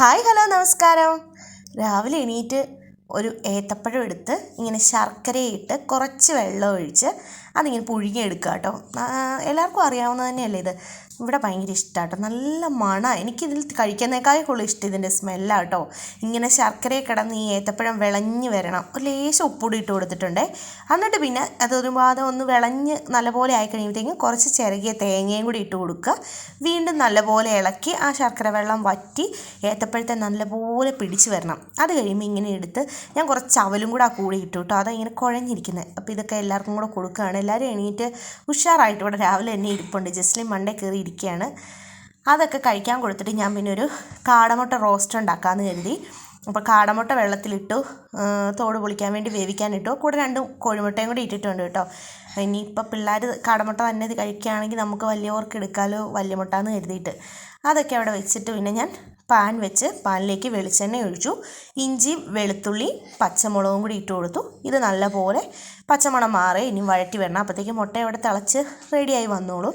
Hi hello നമസ്കാരം. രാവിലെ എണീറ്റ് ഒരു ഏത്തപ്പഴം എടുത്ത് ഇങ്ങനെ ശർക്കരയിട്ട് കുറച്ച് വെള്ളം ഒഴിച്ച് അതിങ്ങനെ പുഴുങ്ങിയെടുക്കുക കേട്ടോ. എല്ലാവർക്കും അറിയാവുന്നത് തന്നെയല്ലേ ഇത്? ഇവിടെ ഭയങ്കര ഇഷ്ടമാണ് കേട്ടോ. നല്ല മണമാണ് എനിക്കിതിൽ കഴിക്കുന്നേക്കാളും കൂടുതൽ ഇഷ്ടം ഇതിന്റെ സ്മെല്ലാണ് കേട്ടോ. ഇങ്ങനെ ശർക്കരയെ കിടന്ന് ഈ ഏത്തപ്പഴം വിളഞ്ഞ് വരണം. ഒരു ലേശം ഉപ്പൂടി ഇട്ട് കൊടുത്തിട്ടുണ്ട്. എന്നിട്ട് പിന്നെ അത് ഒരുപാട് ഒന്ന് വിളഞ്ഞ് നല്ലപോലെ ആയി കഴിയുമ്പോഴത്തേക്കും കുറച്ച് ചിരകിയ തേങ്ങയും കൂടി ഇട്ട് കൊടുക്കുക. വീണ്ടും നല്ലപോലെ ഇളക്കി ആ ശർക്കര വെള്ളം വറ്റി ഏത്തപ്പഴത്തെ നല്ലപോലെ പിടിച്ച് വരണം. അത് കഴിയുമ്പോൾ ഇങ്ങനെ എടുത്ത് ഞാൻ കുറച്ച് അവലും കൂടെ ആ കൂടി ഇട്ടു കേട്ടോ. അതാ ഇങ്ങനെ കുഴഞ്ഞിരിക്കുന്നത് അപ്പോൾ ഇതൊക്കെ എല്ലാവർക്കും കൂടെ കൊടുക്കുകയാണ്. എല്ലാവരും എണീറ്റ് ഉഷാറായിട്ട് ഇവിടെ രാവിലെ തന്നെ ഇരിപ്പുണ്ട്. ജസ്ലിൻ മണ്ടേ കയറി ഇരിക്കുകയാണ്. അതൊക്കെ കഴിക്കാൻ കൊടുത്തിട്ട് ഞാൻ പിന്നെ ഒരു കാടമുട്ട റോസ്റ്റ് ഉണ്ടാക്കാമെന്ന് കരുതി. അപ്പോൾ കാടമുട്ട വെള്ളത്തിലിട്ടു തോട് പൊളിക്കാൻ വേണ്ടി വേവിക്കാനിട്ടു കൂടെ രണ്ട് കോഴിമുട്ടയും കൂടി ഇട്ടിട്ടുണ്ട് കേട്ടോ. ഇനിയിപ്പോൾ പിള്ളേർ കാടമുട്ട തന്നെ ഇത് കഴിക്കുകയാണെങ്കിൽ നമുക്ക് വലിയവർക്ക് എടുക്കാമല്ലോ വലിയ മുട്ട എന്ന് കരുതിയിട്ട്. അതൊക്കെ അവിടെ വെച്ചിട്ട് പിന്നെ ഞാൻ പാൻ വെച്ച് പാനിലേക്ക് വെളിച്ചെണ്ണ ഒഴിച്ചു. ഇഞ്ചി വെളുത്തുള്ളി പച്ചമുളകും കൂടി ഇട്ട് കൊടുത്തു. ഇത് നല്ലപോലെ പച്ചമണം മാറി ഇനി വഴറ്റി വരണം. അപ്പോഴത്തേക്ക് മുട്ട ഇവിടെ തിളച്ച് റെഡിയായി വന്നോളൂ.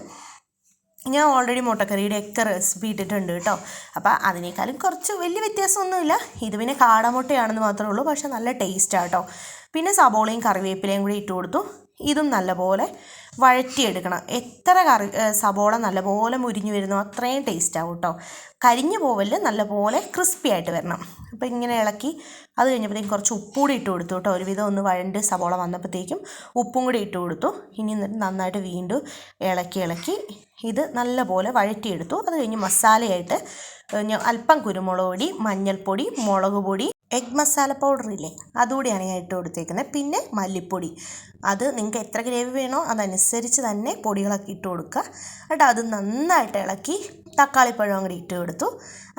ഞാൻ ഓൾറെഡി മുട്ടക്കറിയുടെ ഒക്കെ റെസിപ്പി ഇട്ടിട്ടുണ്ട് കേട്ടോ. അപ്പോൾ അതിനേക്കാളും കുറച്ച് വലിയ വ്യത്യാസമൊന്നുമില്ല. ഇത് പിന്നെ കാടമുട്ടയാണെന്ന് മാത്രമേ ഉള്ളൂ. പക്ഷേ നല്ല ടേസ്റ്റാണ് കേട്ടോ. പിന്നെ സബോളയും കറിവേപ്പിലയും കൂടി ഇട്ട് കൊടുത്തു. ഇതും നല്ലപോലെ വഴറ്റിയെടുക്കണം. എത്ര കറി സബോള നല്ലപോലെ മുരിഞ്ഞു വരുന്നു അത്രയും ടേസ്റ്റ് ആവും കേട്ടോ കരിഞ്ഞു പോവൽ നല്ലപോലെ ക്രിസ്പി ആയിട്ട് വരണം. അപ്പോൾ ഇങ്ങനെ ഇളക്കി അത് കഴിഞ്ഞപ്പോഴത്തേക്കും കുറച്ച് ഉപ്പും കൂടി ഇട്ട് കൊടുത്തു കേട്ടോ ഒരുവിധം ഒന്ന് വഴണ്ട് സബോള വന്നപ്പോഴത്തേക്കും ഉപ്പും കൂടി ഇട്ട് കൊടുത്തു. ഇനി എന്നിട്ട് നന്നായിട്ട് വീണ്ടും ഇളക്കി ഇളക്കി ഇത് നല്ലപോലെ വഴറ്റിയെടുത്തു. അത് കഴിഞ്ഞ് മസാലയായിട്ട് അല്പം കുരുമുളക് പൊടി മഞ്ഞൾപ്പൊടി മുളക് പൊടി എഗ് മസാല പൗഡർ ഇല്ലേ? അതുകൂടിയാണ് ഞാൻ ഇട്ട് കൊടുത്തേക്കുന്നത്. പിന്നെ മല്ലിപ്പൊടി. അത് നിങ്ങൾക്ക് എത്ര ഗ്രേവി വേണോ അതനുസരിച്ച് തന്നെ പൊടികളൊക്കെ ഇട്ട് കൊടുക്കുക. എന്നിട്ട് അത് നന്നായിട്ട് ഇളക്കി തക്കാളിപ്പഴം കൂടി ഇട്ട് കൊടുത്തു.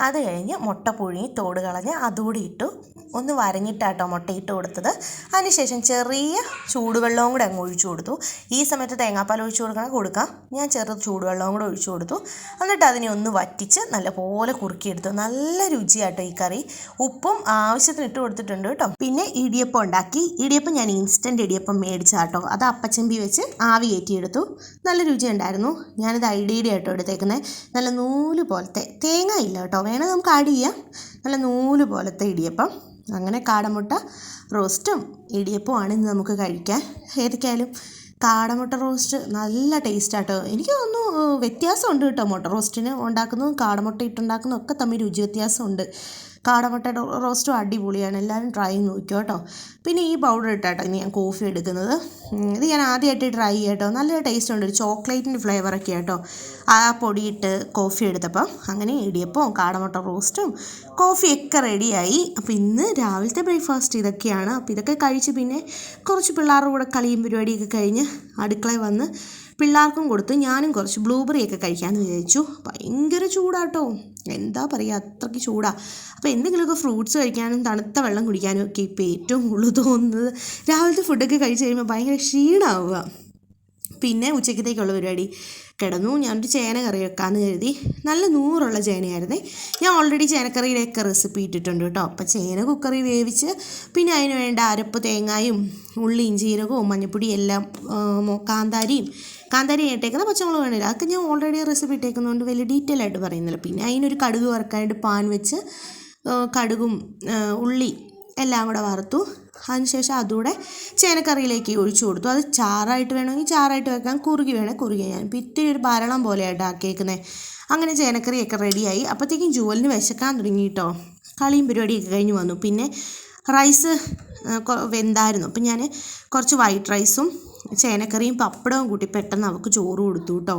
അത് കഴിഞ്ഞ് മുട്ട പുഴുങ്ങി തോട് കളഞ്ഞ് അതുകൂടി ഇട്ടു. ഒന്ന് വരഞ്ഞിട്ടാട്ടോ മുട്ട ഇട്ട് കൊടുത്തത്. അതിനുശേഷം ചെറിയ ചൂടുവെള്ളവും കൂടെ അങ്ങ് ഒഴിച്ചു കൊടുത്തു. ഈ സമയത്ത് തേങ്ങാപ്പാൽ ഒഴിച്ചു കൊടുക്കണം. കൊടുക്കാം. ഞാൻ ചെറു ചൂടുവെള്ളവും കൂടെ ഒഴിച്ചു കൊടുത്തു. എന്നിട്ട് അതിനെ ഒന്ന് വറ്റിച്ച് നല്ലപോലെ കുറുക്കിയെടുത്തു. നല്ല രുചിയാട്ടോ ഈ കറി. ഉപ്പും ആവശ്യത്തിന് ഇട്ട് കൊടുത്തിട്ടുണ്ട് കേട്ടോ. പിന്നെ ഇടിയപ്പം ഉണ്ടാക്കി. ഇടിയപ്പം ഞാൻ ഇൻസ്റ്റന്റ് ഇടിയപ്പം മേടിച്ചാട്ടോ അത് അപ്പച്ചമ്പി വെച്ച് ആവി കയറ്റിയെടുത്തു നല്ല രുചി ഉണ്ടായിരുന്നു. ഞാനിത് ഐഡിയുടെ ആട്ടോ എടുത്തേക്കുന്നത് നല്ല നൂൽ പോലത്തെ തേങ്ങ ഇല്ല കേട്ടോ. വേണമെങ്കിൽ നമുക്ക് ആഡ് ചെയ്യാം. നല്ല നൂൽ പോലത്തെ ഇടിയപ്പം. അങ്ങനെ കാടമുട്ട റോസ്റ്റും ഇടിയപ്പമാണ് ഇന്ന് നമുക്ക് കഴിക്കാൻ. ഏതൊക്കെയായാലും കാടമുട്ട റോസ്റ്റ് നല്ല ടേസ്റ്റാട്ടോ എനിക്ക് തോന്നുന്നു വ്യത്യാസമുണ്ട് കേട്ടോ മുട്ട റോസ്റ്റിന് ഉണ്ടാക്കുന്നതും കാടമുട്ട ഇട്ടുണ്ടാക്കുന്നതും ഒക്കെ തമ്മിൽ രുചി വ്യത്യാസമുണ്ട്. കാടമുട്ട റോസ്റ്റും അടിപൊളിയാണ്. എല്ലാവരും ട്രൈ ചെയ്ത് നോക്കിയോ കേട്ടോ. പിന്നെ ഈ പൗഡർ ഇട്ടാട്ടോ ഇനി ഞാൻ കോഫി എടുക്കുന്നത്. ഇത് ഞാൻ ആദ്യമായിട്ട് ട്രൈ ചെയ്യട്ടോ നല്ല ടേസ്റ്റ് ഉണ്ട്. ഒരു ചോക്ലേറ്റിന്റെ ഫ്ലേവറൊക്കെ കേട്ടോ ആ പൊടിയിട്ട് കോഫി എടുത്തപ്പം അങ്ങനെ ഇടിയപ്പവും കാടമുട്ട റോസ്റ്റും കോഫിയൊക്കെ റെഡിയായി അപ്പോൾ ഇന്ന് രാവിലത്തെ ബ്രേക്ക്ഫാസ്റ്റ് ഇതൊക്കെയാണ്. അപ്പോൾ ഇതൊക്കെ കഴിച്ച് പിന്നെ കുറച്ച് പിള്ളേരുടെ കൂടെ കളിയും പരിപാടിയൊക്കെ കഴിഞ്ഞ് അടുക്കളയിൽ വന്ന് പിള്ളേർക്കും കൊടുത്ത് ഞാനും കുറച്ച് ബ്ലൂബെറി ഒക്കെ കഴിക്കാമെന്ന് വിചാരിച്ചു. ഭയങ്കര ചൂടാട്ടോ. എന്താ പറയുക അത്രയ്ക്ക് ചൂടാണ് അപ്പോൾ എന്തെങ്കിലുമൊക്കെ ഫ്രൂട്ട്സ് കഴിക്കാനും തണുത്ത വെള്ളം കുടിക്കാനും ഒക്കെ ഇപ്പോൾ ഏറ്റവും കൂടുതൽ തോന്നുന്നത് രാവിലത്തെ ഫുഡൊക്കെ കഴിച്ച് കഴിയുമ്പോൾ ഭയങ്കര ക്ഷീണമാവുക പിന്നെ ഉച്ചക്കത്തേക്കുള്ള പരിപാടി. കിടന്നു. ഞാനൊരു ചേന കറി വെക്കാമെന്ന് കരുതി. നല്ല നൂറുള്ള ചേനയായിരുന്നേ. ഞാൻ ഓൾറെഡി ചേനക്കറിയിലേക്ക് റെസിപ്പി ഇട്ടിട്ടുണ്ട് കേട്ടോ. അപ്പോൾ ചേന കുക്കറി വേവിച്ച് പിന്നെ അതിന് വേണ്ട അരപ്പ് തേങ്ങായും ഉള്ളിയും ജീരകവും മഞ്ഞപ്പൊടി എല്ലാം കാന്താരിയും കാന്താരി ഇട്ടേക്കുന്ന പച്ചമുളക് വേണ്ടില്ല അതൊക്കെ ഞാൻ ഓൾറെഡി റെസിപ്പി ഇട്ടേക്കുന്നതുകൊണ്ട് വലിയ ഡീറ്റെയിൽ ആയിട്ട് പറയുന്നില്ല. പിന്നെ അതിനൊരു കടുക് വറുക്കാനായിട്ട് പാൻ വെച്ച് കടുകും ഉള്ളി എല്ലാം കൂടെ വറുത്തു. അതിനുശേഷം അതുകൂടെ ചേനക്കറിയിലേക്ക് ഒഴിച്ചു കൊടുത്തു. അത് ചാറായിട്ട് വേണമെങ്കിൽ ചാറായിട്ട് വെക്കാം. കുറുകി വേണേൽ കുറുകി ഞാൻ ഇത്തിരി ഒരു ഭരണം പോലെയായിട്ട് ആക്കിയേക്കുന്നത് അങ്ങനെ ചേനക്കറിയൊക്കെ റെഡിയായി. അപ്പോഴത്തേക്കും ജോലിന് വിശക്കാൻ തുടങ്ങി കേട്ടോ കളിയും പരിപാടിയൊക്കെ കഴിഞ്ഞ് വന്നു. പിന്നെ റൈസ് വെന്തായിരുന്നു. അപ്പം ഞാൻ കുറച്ച് വൈറ്റ് റൈസും ചേനക്കറിയും പപ്പടവും കൂട്ടി പെട്ടെന്ന് അവൾക്ക് ചോറ് കൊടുത്തു കേട്ടോ.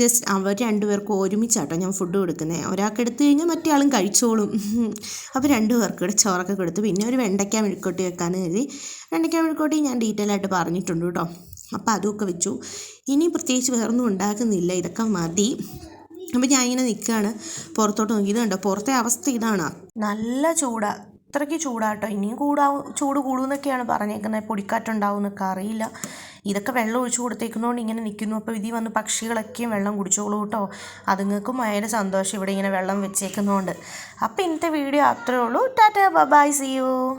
ജസ്റ്റ് അവർ രണ്ടുപേർക്കും ഒരുമിച്ചാട്ടോ ഞാൻ ഫുഡ് കൊടുക്കുന്നത് ഒരാൾക്ക് എടുത്തു കഴിഞ്ഞാൽ മറ്റേ കഴിച്ചോളും. അപ്പോൾ രണ്ടുപേർക്കും കൂടെ ചോറൊക്കെ കൊടുത്തു. പിന്നെ ഒരു വെണ്ടയ്ക്ക മെഴുക്കോട്ടി വെക്കാമെന്ന് കരുതി. വെണ്ടയ്ക്ക മെഴുക്കോട്ടി ഞാൻ ഡീറ്റെയിൽ ആയിട്ട് പറഞ്ഞിട്ടുണ്ട് കേട്ടോ. അപ്പോൾ അതൊക്കെ വെച്ചു. ഇനി പ്രത്യേകിച്ച് വേറൊന്നും ഉണ്ടാക്കുന്നില്ല. ഇതൊക്കെ മതി. അപ്പോൾ ഞാൻ ഇങ്ങനെ നിൽക്കുകയാണ് പുറത്തോട്ട് നോക്കി. ഇത് കണ്ടോ? പുറത്തെ അവസ്ഥ ഇതാണ്. നല്ല ചൂടാണ് അത്രയ്ക്ക് ചൂടാട്ടോ. ഇനിയും കൂടാവും ചൂട് കൂടുമെന്നൊക്കെയാണ് പറഞ്ഞേക്കുന്നത്. പൊടിക്കാറ്റുണ്ടാവും എന്നൊക്കെ അറിയില്ല. ഇതൊക്കെ വെള്ളം ഒഴിച്ചു കൊടുത്തേക്കുന്നതുകൊണ്ട് ഇങ്ങനെ നിൽക്കുന്നു അപ്പോൾ ഇതിൽ വന്ന് പക്ഷികളൊക്കെയും വെള്ളം കുടിച്ചോളൂ കേട്ടോ. അതുങ്ങൾക്കും ഭയങ്കര സന്തോഷം ഇവിടെ ഇങ്ങനെ വെള്ളം വെച്ചേക്കുന്നതുകൊണ്ട് അപ്പോൾ ഇന്നത്തെ വീഡിയോ അത്രേ ഉള്ളൂ. Tata bye see you.